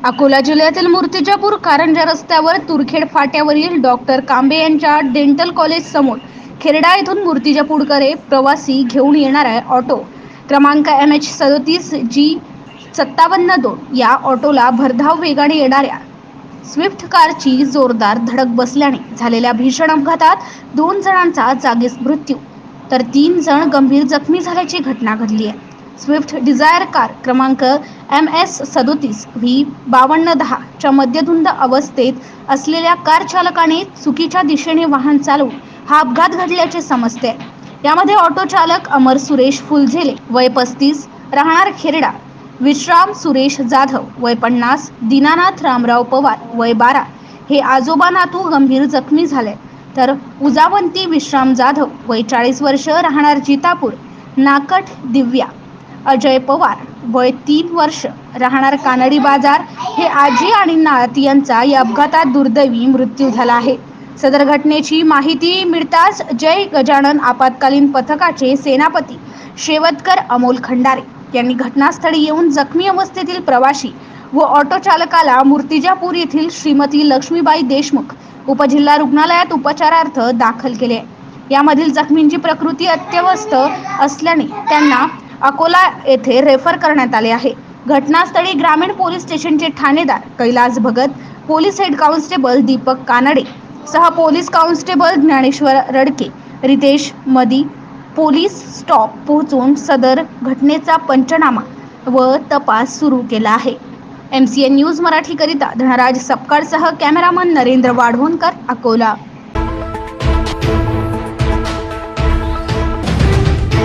अकोला जिल्ह्यातील मूर्तिजापूर कारंजा रस्त्यावर तुरखेड फाट्यावरील डॉक्टर कांबे यांच्या डेंटल कॉलेज समोर खेरडा येथून मूर्तिजापूरकडे प्रवासी घेऊन येणारा ऑटो. क्रमांक एम एच सदतीस जी सत्तावन्न दोन या ऑटोला भरधाव वेगाने येणाऱ्या स्विफ्ट कारची जोरदार धडक बसल्याने झालेल्या भीषण अपघातात दोन जणांचा जागीच मृत्यू तर तीन जण गंभीर जखमी झाल्याची घटना घडली आहे. स्विफ्ट डिझायर कार क्रमांक एम एस सदोतीस व्ही बावन्न दहाच्या मद्यधुंद अवस्थेत असलेल्या कार चालकाने चुकीच्या दिशेने वाहन चालवून हा अपघात घडल्याचे समजते. यामध्ये ऑटो चालक अमर सुरेश फुलझेले वय पस्तीस राहणार खेरडा विश्राम सुरेश जाधव वय पन्नास दीनानाथ रामराव पवार वय बारा हे आजोबा नातू गंभीर जखमी झाले. तर उजावंती विश्राम जाधव वय चाळीस वर्ष राहणार जितापूर नाकट दिव्या अजय पवार. वय तीन वर्ष. राहणार कानडी बाजार हे आजी आणि नात यांचा या अपघातात दुर्दैवी मृत्यू झाला आहे. सदर घटनेची माहिती मिळताच जय गजानन आपत्कालीन पथकाचे सेनापती शेवतकर अमोल खंडारे यांनी घटनास्थळी येऊन जखमी अवस्थेतील प्रवाशी व ऑटो चालकाला मूर्तिजापूर येथील श्रीमती लक्ष्मीबाई देशमुख उपजिल्हा रुग्णालयात उपचारार्थ दाखल केले. आहे यामधील जखमींची प्रकृती अत्यवस्थ असल्याने त्यांना अकोला येथे रेफर करण्यात आले आहे. घटनास्थळी ग्रामीण पोलीस स्टेशनचे ठाणेदार Kailas Bhagat police head constable Deepak Kanade सह police constable Dnyaneshwar Radke Ritesh Madi police stop पोहोचून सदर घटनेचा पंचनामा व तपास सुरू केला आहे. एम सी एन न्यूज मराठीकरिता धनराज सपकाळसह कॅमेरामन नरेंद्र वाढवणकर अकोला.